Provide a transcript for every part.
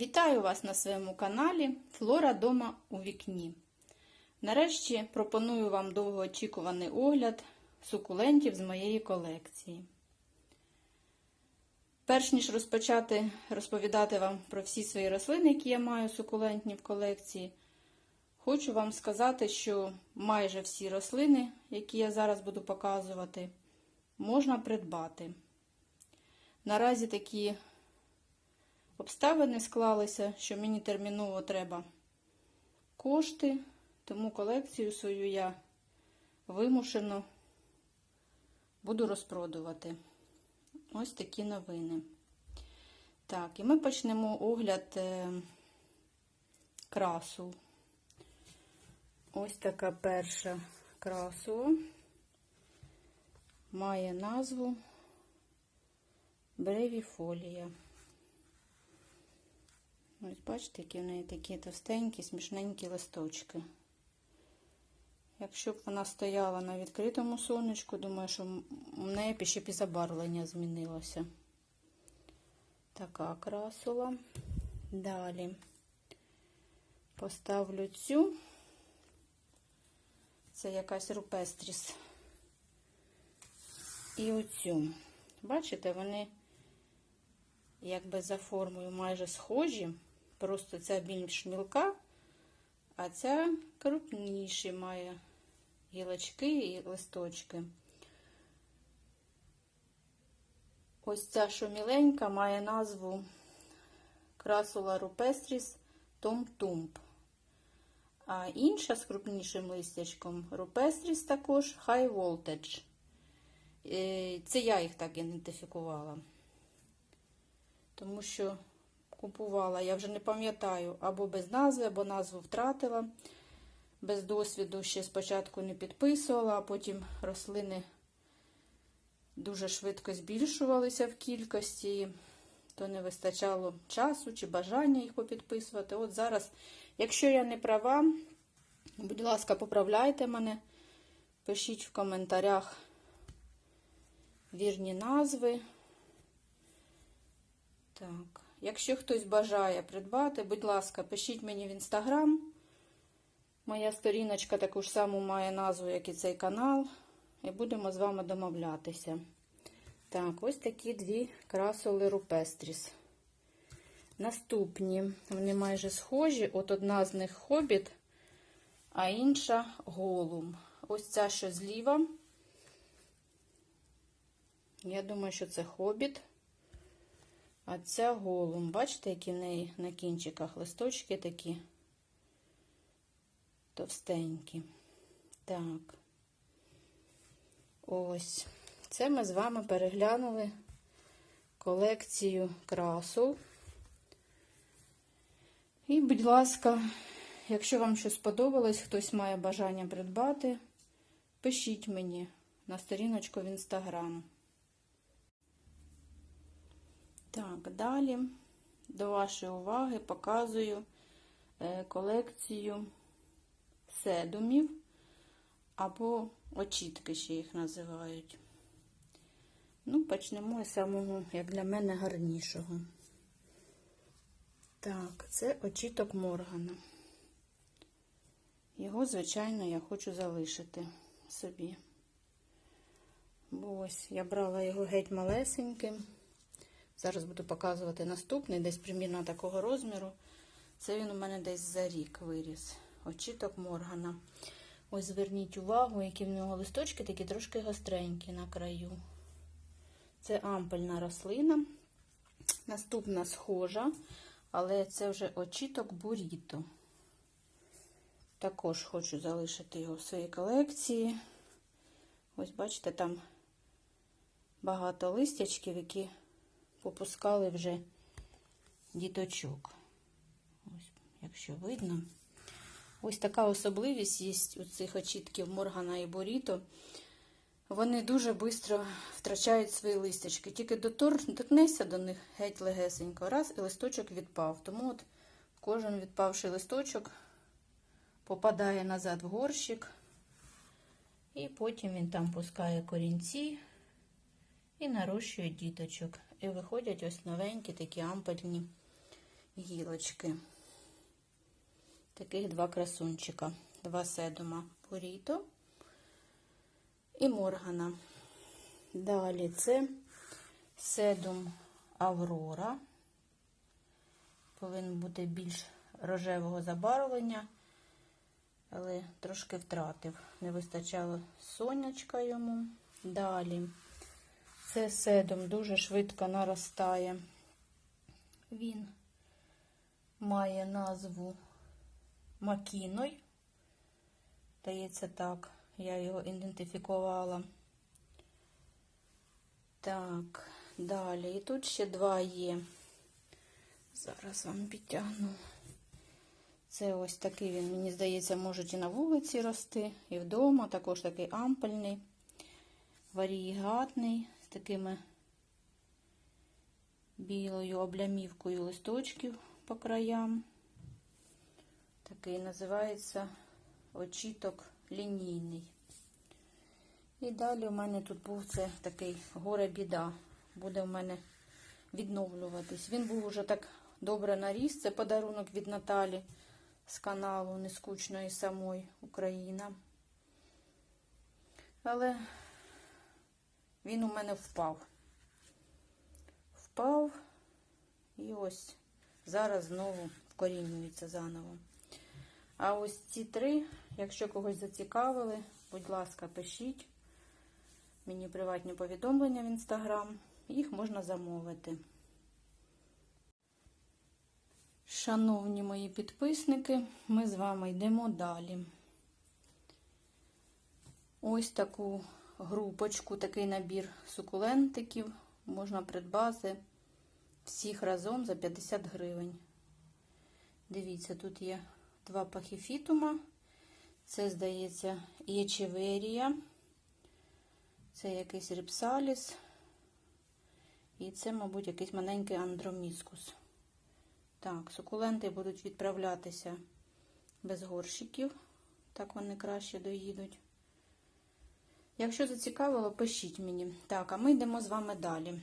Вітаю вас на своєму каналі Флора дома у вікні. Нарешті пропоную вам довгоочікуваний огляд сукулентів з моєї колекції. Перш ніж розпочати розповідати вам про всі свої рослини, які я маю сукулентні в колекції, хочу вам сказати, що майже всі рослини, які я зараз буду показувати, можна придбати. Наразі такі обставини склалися, що мені терміново треба кошти, тому колекцію свою я вимушено буду розпродувати. Ось такі новини. Так, і ми почнемо огляд е, красу. Ось така перша красу. Має назву Бревіфолія. Ось бачите, які в неї такі товстенькі, смішненькі листочки. Якщо б вона стояла на відкритому сонечку, думаю, що у неї б ще б і забарвлення змінилося. Така красула. Далі поставлю цю. Це якась рупестріс. І оцю. Бачите, вони якби за формою майже схожі. Просто ця більш мілка, а ця крупніші має гілочки і листочки. Ось ця що міленька має назву красула рупестріс томтумп. А інша з крупнішим листячком рупестріс також High Voltage. Це я їх так ідентифікувала. Тому що купувала, я вже не пам'ятаю, або без назви, або назву втратила. Без досвіду ще спочатку не підписувала, а потім рослини дуже швидко збільшувалися в кількості, то не вистачало часу чи бажання їх попідписувати. От зараз, якщо я не права, будь ласка, поправляйте мене, пишіть в коментарях вірні назви. Так, якщо хтось бажає придбати, будь ласка, пишіть мені в інстаграм. Моя сторіночка таку ж саму має назву, як і цей канал. І будемо з вами домовлятися. Так, ось такі дві красоли рупестріс. Наступні, вони майже схожі. От одна з них хобіт, а інша голум. Ось ця, що зліва. Я думаю, що це хобіт. А ця голум. Бачите, які в неї на кінчиках листочки такі товстенькі. Так. Ось. Це ми з вами переглянули колекцію красу. І, будь ласка, якщо вам щось сподобалось, хтось має бажання придбати, пишіть мені на сторіночку в інстаграм. Так, далі до вашої уваги показую е, колекцію седумів або очітки ще їх називають. Ну, почнемо з самого, як для мене, гарнішого. Так, це очіток Моргана. Його, звичайно, я хочу залишити собі. Бо ось я брала його геть малесеньким. Зараз буду показувати наступний, десь примірно такого розміру. Це він у мене десь за рік виріс. Очіток Моргана. Ось зверніть увагу, які в нього листочки такі трошки гостренькі на краю. Це ампельна рослина. Наступна схожа, але це вже очіток буріто. Також хочу залишити його в своїй колекції. Ось, бачите, там багато листячків, які попускали вже діточок. Ось, якщо видно. Ось така особливість є у цих очітків Моргана і Боріто. Вони дуже швидко втрачають свої листочки. Тільки доторкнешся до них геть легесенько, раз, і листочок відпав. Тому от кожен відпавший листочок попадає назад в горщик, і потім він там пускає корінці і нарощує діточок. І виходять ось новенькі такі ампельні гілочки. Таких два красунчика, два седума Буріто і Моргана. Далі це седум Аврора. Повинен бути більш рожевого забарвлення, але трошки втратив. Не вистачало сонячка йому. Далі це седум дуже швидко наростає. Він має назву Макіной. Здається, так, я його ідентифікувала. Так, далі. І тут ще два є. Зараз вам підтягну. Це ось такий він, мені здається, може і на вулиці рости, і вдома. Також такий ампельний, варігатний, з такими білою облямівкою листочків по краям. Такий називається очіток лінійний. І далі у мене тут був це такий горе-біда. Буде у мене відновлюватись. Він був уже так добре наріс. Це подарунок від Наталі з каналу Нескучної самої Україна. Але він у мене впав. Впав і ось зараз знову вкорінюється заново. А ось ці три, якщо когось зацікавили, будь ласка, пишіть мені приватні повідомлення в інстаграм, їх можна замовити. Шановні мої підписники, ми з вами йдемо далі. Ось таку групочку, такий набір сукулентиків можна придбати всіх разом за 50 гривень. Дивіться, тут є два пахіфітума. Це, здається, єчеверія. Це якийсь ріпсаліс. І це, мабуть, якийсь маленький андроміскус. Так, сукуленти будуть відправлятися без горщиків. Так вони краще доїдуть. Якщо зацікавило, пишіть мені. Так, а ми йдемо з вами далі.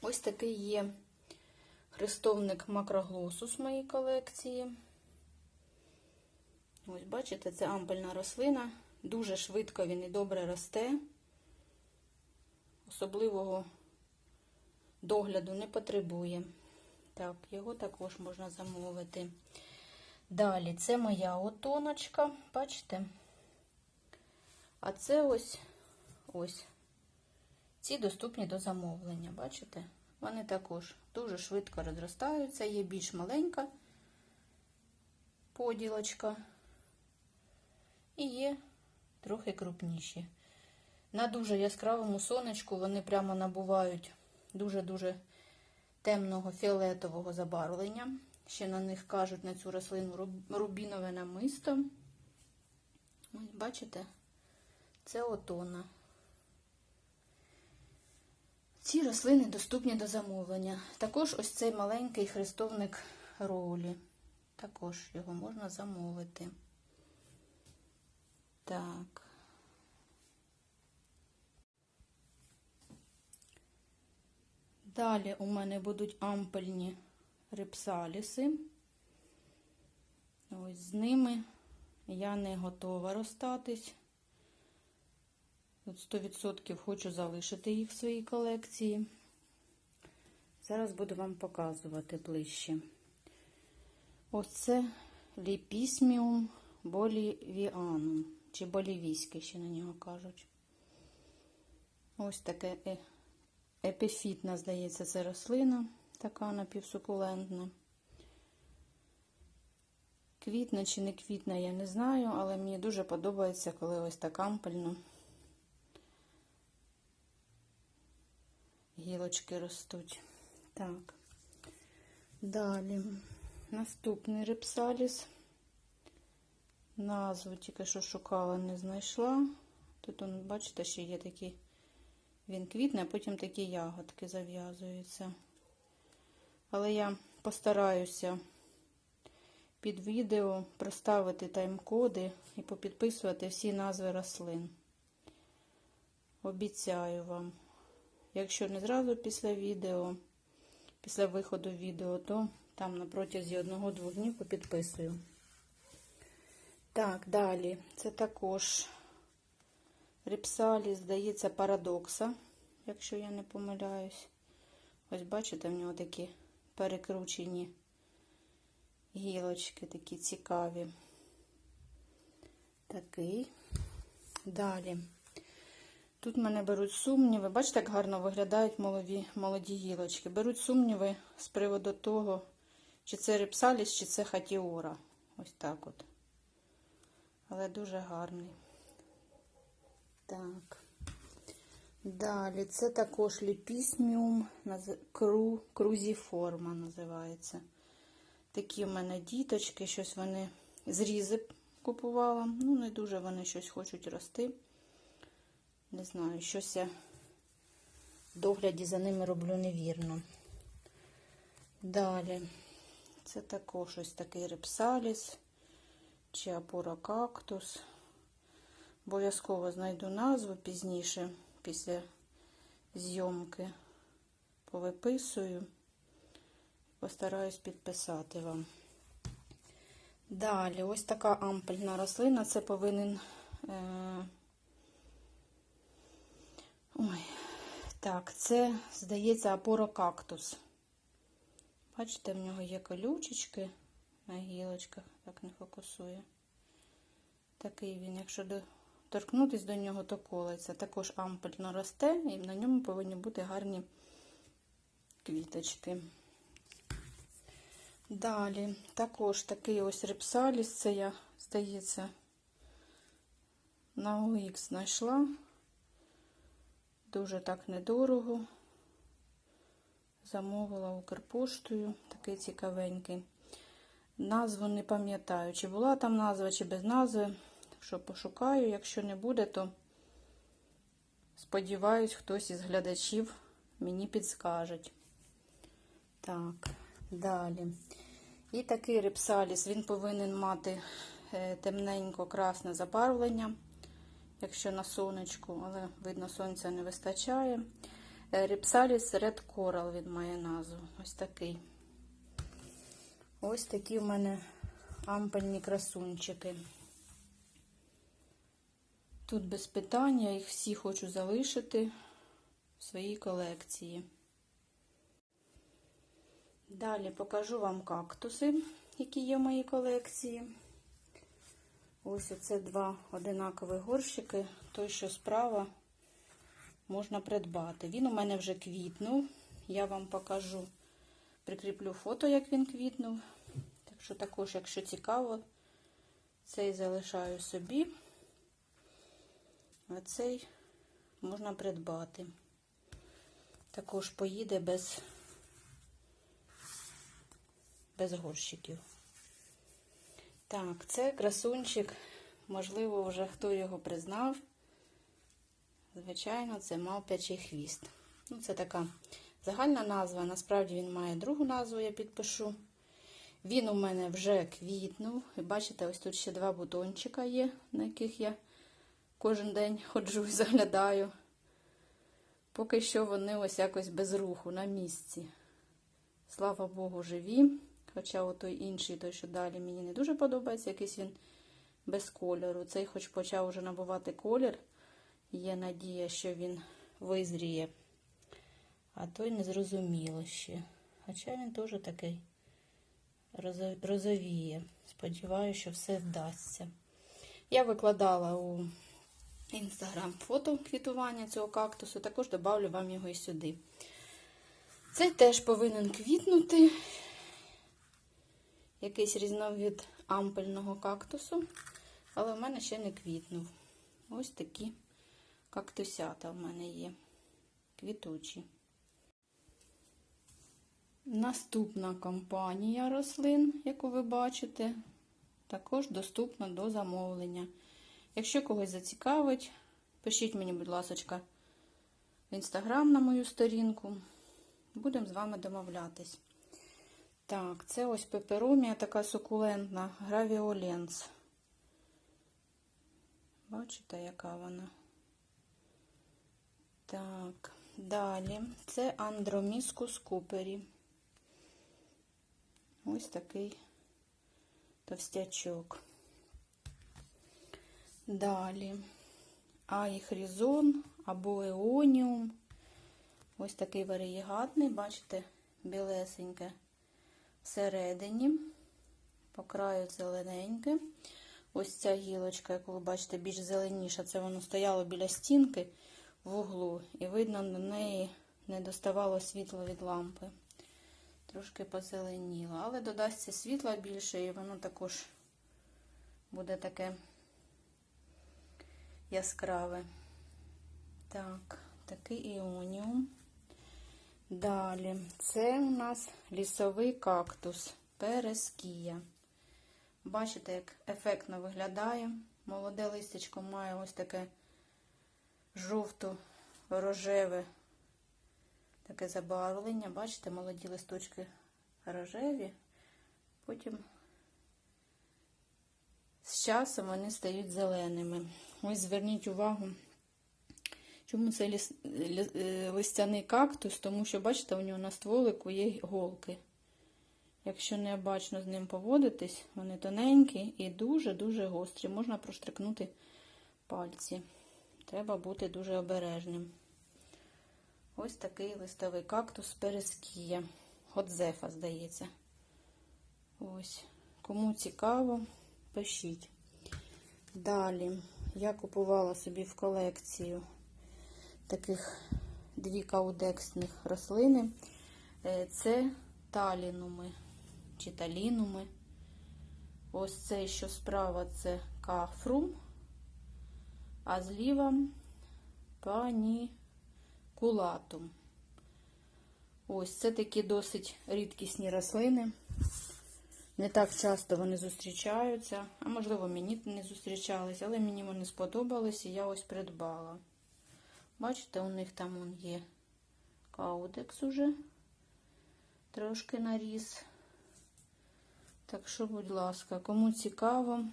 Ось такий є хрестовник макроглосус в моїй колекції. Ось, бачите, це ампельна рослина. Дуже швидко він і добре росте. Особливого догляду не потребує. Так, його також можна замовити. Далі, це моя отоночка, бачите? А це ось ось. Ці доступні до замовлення, бачите? Вони також дуже швидко розростаються, є більш маленька поділочка. І є трохи крупніші. На дуже яскравому сонечку вони прямо набувають дуже-дуже темного фіолетового забарвлення. Ще на них кажуть на цю рослину рубінове намисто. Ось, бачите, це отона. Ці рослини доступні до замовлення. Також ось цей маленький хрестовник ролі. Також його можна замовити. Так. Далі у мене будуть ампельні репсаліси. Ось з ними я не готова розстатись. От 100% хочу залишити їх в своїй колекції. Зараз буду вам показувати ближче. Ось це ліпісміум болівіанум, чи болівійське, ще на нього кажуть. Ось таке е, епіфітна, здається, це рослина, така напівсукулентна. Квітна чи не квітна, я не знаю, але мені дуже подобається, коли ось так ампельно гілочки ростуть. Так, далі наступний репсаліс. Назву тільки що шукала, не знайшла. Тут, он, бачите, ще є такі, він квітне, а потім такі ягодки зав'язуються. Але я постараюся під відео проставити тайм-коди і попідписувати всі назви рослин. Обіцяю вам. Якщо не зразу після відео, після виходу відео, то там на протязі одного-двох днів попідписую. Так, далі. Це також ріпсалі, здається, парадокса, якщо я не помиляюсь. Ось бачите, в нього такі перекручені гілочки, такі цікаві. Такий. Далі. Тут мене беруть сумніви. Бачите, як гарно виглядають молоді, молоді гілочки. Беруть сумніви з приводу того, чи це рипсаліс, чи це хатіора. Ось так от. Але дуже гарний. Так. Далі, це також ліпісміум, кру, крузіформа називається. Такі в мене діточки, щось вони зрізи купувала. Ну, не дуже вони щось хочуть рости. Не знаю, щось я в догляді за ними роблю невірно. Далі, це також ось такий репсаліс чи апорокактус. Обов'язково знайду назву пізніше, після зйомки повиписую. Постараюсь підписати вам. Далі, ось така ампельна рослина. Це повинен. Е... Ой, так, це, здається, апорокактус. Бачите, в нього є колючечки на гілочках, так не фокусує. Такий він, якщо торкнутися до нього, то колиться. Також ампельно росте, і на ньому повинні бути гарні квіточки. Далі, також такий ось репсаліс, це я, здається, на OX знайшла. Дуже так недорого. Замовила Укрпоштою, такий цікавенький. Назву не пам'ятаю, чи була там назва, чи без назви. Що пошукаю, якщо не буде, то сподіваюсь, хтось із глядачів мені підскажуть. Так, далі. І такий репсаліс, він повинен мати е, темненько-красне забарвлення, якщо на сонечку, але видно, сонця не вистачає. Репсаліс Red Coral він має назву. Ось такий. Ось такі в мене ампельні красунчики. Тут без питання, їх всі хочу залишити в своїй колекції. Далі покажу вам кактуси, які є в моїй колекції. Ось оце два одинакові горщики. Той, що справа, можна придбати. Він у мене вже квітнув. Я вам покажу, прикріплю фото, як він квітнув. Так що також, якщо цікаво, цей залишаю собі, а цей можна придбати. Також поїде без без горщиків. Так, це красунчик, можливо, вже хто його признав. Звичайно, це мавпячий хвіст. Ну, Це така загальна назва. Насправді він має другу назву, я підпишу. Він у мене вже квітнув. І бачите, ось тут ще два бутончика є, на яких я кожен день ходжу і заглядаю. Поки що вони ось якось без руху на місці. Слава Богу, живі. Хоча той інший, той, що далі, мені не дуже подобається, якийсь він без кольору. Цей хоч почав уже набувати колір. Є надія, що він визріє. А той не зрозуміло ще. Хоча він теж такий розовіє. Сподіваюся, що все вдасться. Я викладала у інстаграм фото квітування цього кактусу, також додавлю вам його і сюди. Цей теж повинен квітнути якийсь різновид ампельного кактусу, але в мене ще не квітнув. Ось такі кактусята в мене є, квітучі. Наступна компанія рослин, яку ви бачите, також доступна до замовлення. Якщо когось зацікавить, пишіть мені, будь ласка, в інстаграм на мою сторінку. Будемо з вами домовлятись. Так, це ось пеперумія така сукулентна, гравіоленс. Бачите, яка вона? Так, далі це андроміскус купері. Ось такий товстячок. Далі аїхрізон або еоніум. Ось такий варієгатний, бачите, білесеньке всередині, по краю зелененьке. Ось ця гілочка, яку ви бачите, більш зеленіша, це воно стояло біля стінки в углу, і видно, на неї не доставало світла від лампи. Трошки позеленіло, але додасться світла більше, і воно також буде таке яскраве. Так, такий іоніум. Далі, це у нас лісовий кактус перескія. Бачите, як ефектно виглядає. Молоде листячко має ось таке жовто-рожеве таке забарвлення. Бачите, молоді листочки рожеві, потім з часом вони стають зеленими. Ось зверніть увагу, чому це ліс, лі, е, листяний кактус, тому що, бачите, у нього на стволику є голки. Якщо необачно з ним поводитись, вони тоненькі і дуже-дуже гострі. Можна проштрикнути пальці. Треба бути дуже обережним. Ось такий листовий кактус перескія. Годзефа, здається. Ось. Кому цікаво, пишіть. Далі я купувала собі в колекцію таких дві каудексних рослини. Е, Це талінуми чи талінуми. Ось це, що справа, це кафрум, а зліва панікулатум. Ось це такі досить рідкісні рослини. Не так часто вони зустрічаються, а можливо, мені не зустрічались, але мені вони сподобались і я ось придбала. Бачите, у них там он є каудекс уже, трошки наріс. Так що, будь ласка, кому цікаво,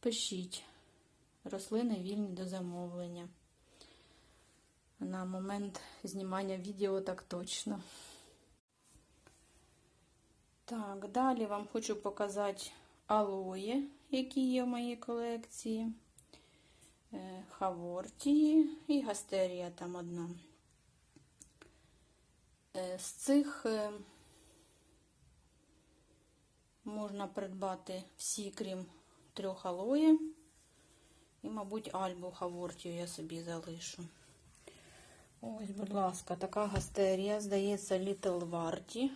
пишіть. Рослини вільні до замовлення. На момент знімання відео так точно. Так, далі вам хочу показати алої, які є в моїй колекції. Е, Хавортії і гастерія там одна. Е, З цих е, можна придбати всі, крім трьох алої. І, мабуть, альбу хавортію я собі залишу. Ось, будь ласка, така гастерія, здається, Little Варті.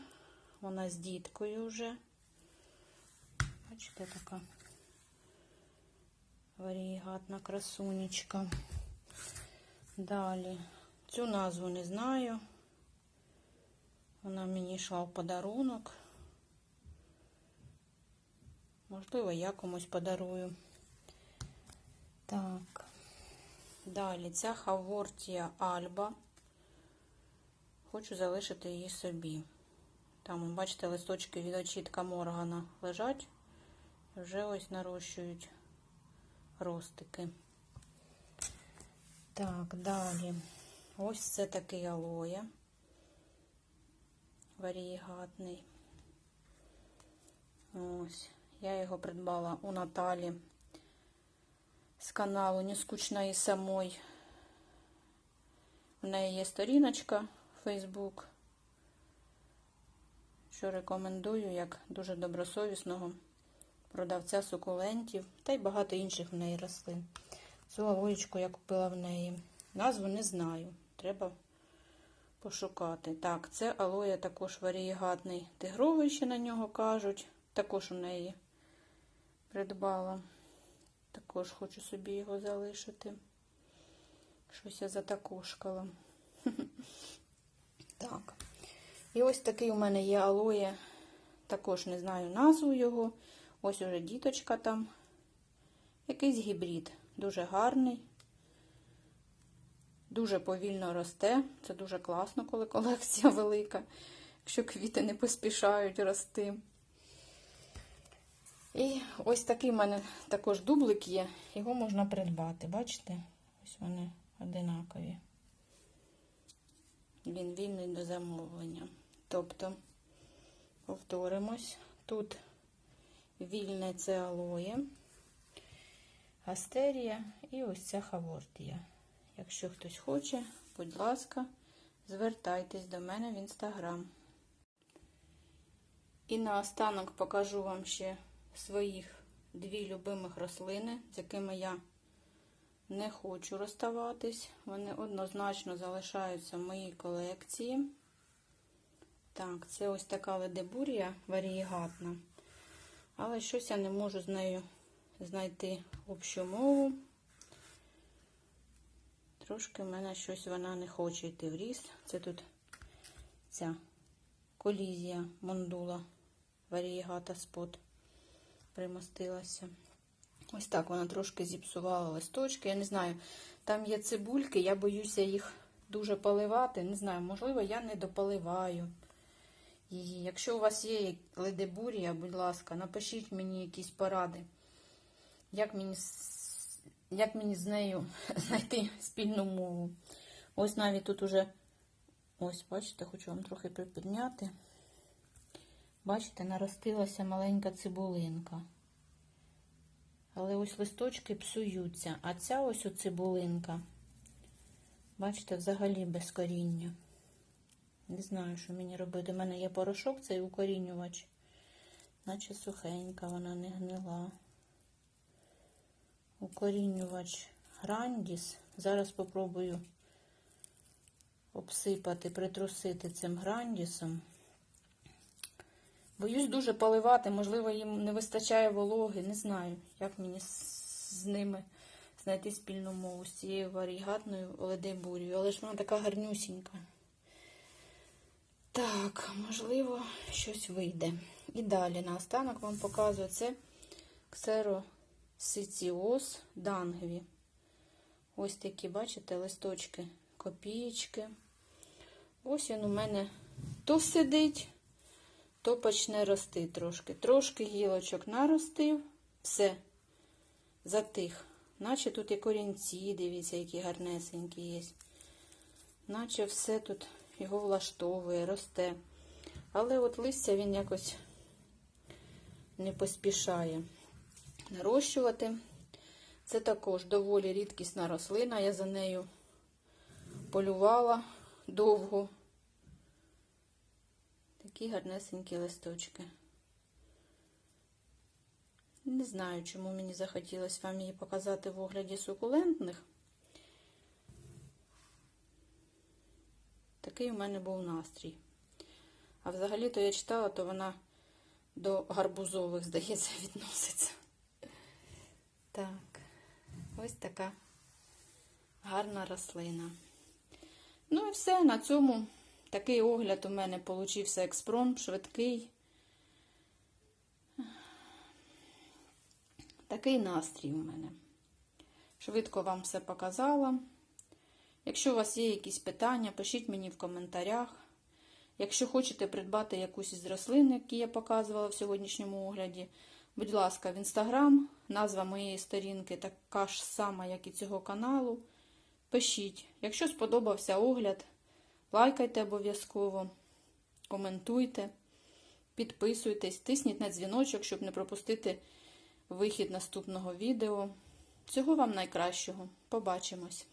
Вона з діткою вже. Бачите, така варігатна красунечка. Далі. Цю назву не знаю. Вона мені йшла в подарунок. Можливо, я комусь подарую. Так. Далі ця Хавортія Альба. Хочу залишити її собі. Там, бачите, листочки від очітка Моргана лежать. Вже ось нарощують ростики. Так, далі. Ось це такий алоє. Варієгатний. Ось. Я його придбала у Наталі з каналу Нескучна і самой. У неї є сторіночка Facebook, що рекомендую як дуже добросовісного продавця сукулентів та й багато інших в неї рослин. Цю алоєчку я купила в неї. Назву не знаю. Треба пошукати. Так, це алоє також варієгатний тигровий, ще на нього кажуть. Також у неї придбала. Також хочу собі його залишити. Щось я затакошкала. Так. І ось такий у мене є алоє. Також не знаю назву його. Ось уже діточка там. Якийсь гібрид. Дуже гарний. Дуже повільно росте. Це дуже класно, коли колекція велика, якщо квіти не поспішають рости. І ось такий в мене також дублик є, його можна придбати, бачите? Ось вони одинакові. Він вільний до замовлення. Тобто Повторимось. Тут вільне це алоє, астерія і ось ця хавортія. Якщо хтось хоче, будь ласка, звертайтесь до мене в інстаграм. І наостанок покажу вам ще своїх дві любимих рослини, з якими я не хочу розставатись. Вони однозначно залишаються в моїй колекції. Так, це ось така ледебурія варієгатна. Але щось я не можу з нею знайти общу мову. Трошки в мене щось вона не хоче йти в ріст. Це тут ця колізія мондула варієгата спот примостилася. Ось так вона трошки зіпсувала листочки. Я не знаю, там є цибульки, я боюся їх дуже поливати. Не знаю, можливо, я не дополиваю її. Якщо у вас є ледебурія, будь ласка, напишіть мені якісь поради, як мені, як мені з нею знайти спільну мову. Ось навіть тут уже, ось, бачите, хочу вам трохи припідняти. Бачите, наростилася маленька цибулинка. Але ось листочки псуються, а ця ось у цибулинка, бачите, взагалі без коріння. Не знаю, що мені робити. У мене є порошок, цей укорінювач, наче сухенька, вона не гнила. Укорінювач Грандіс. Зараз спробую обсипати, притрусити цим грандісом. Боюсь дуже поливати, можливо, їм не вистачає вологи, не знаю, як мені з ними знайти спільну мову з цією варігатною оледебурію, але ж вона така гарнюсінька. Так, можливо, щось вийде. І далі наостанок вам показую це ксеросиціоз дангві. Ось такі, бачите, листочки, копієчки. Ось він у мене то сидить, то почне рости трошки. Трошки гілочок наростив, все, затих. Наче тут і корінці, дивіться, які гарнесенькі є. Наче все тут його влаштовує, росте. Але от листя він якось не поспішає нарощувати. Це також доволі рідкісна рослина. Я за нею полювала довго. Такі гарнесенькі листочки. Не знаю, чому мені захотілося вам її показати в огляді сукулентних. Такий у мене був настрій. А взагалі-то я читала, то вона до гарбузових, здається, відноситься. Так, ось така гарна рослина. Ну і все, на цьому такий огляд у мене получився експромт, швидкий. Такий настрій у мене. Швидко вам все показала. Якщо у вас є якісь питання, пишіть мені в коментарях. Якщо хочете придбати якусь із рослин, які я показувала в сьогоднішньому огляді, будь ласка, в інстаграм, назва моєї сторінки така ж сама, як і цього каналу. Пишіть. Якщо сподобався огляд, лайкайте обов'язково, коментуйте, підписуйтесь, тисніть на дзвіночок, щоб не пропустити вихід наступного відео. Всього вам найкращого. Побачимось!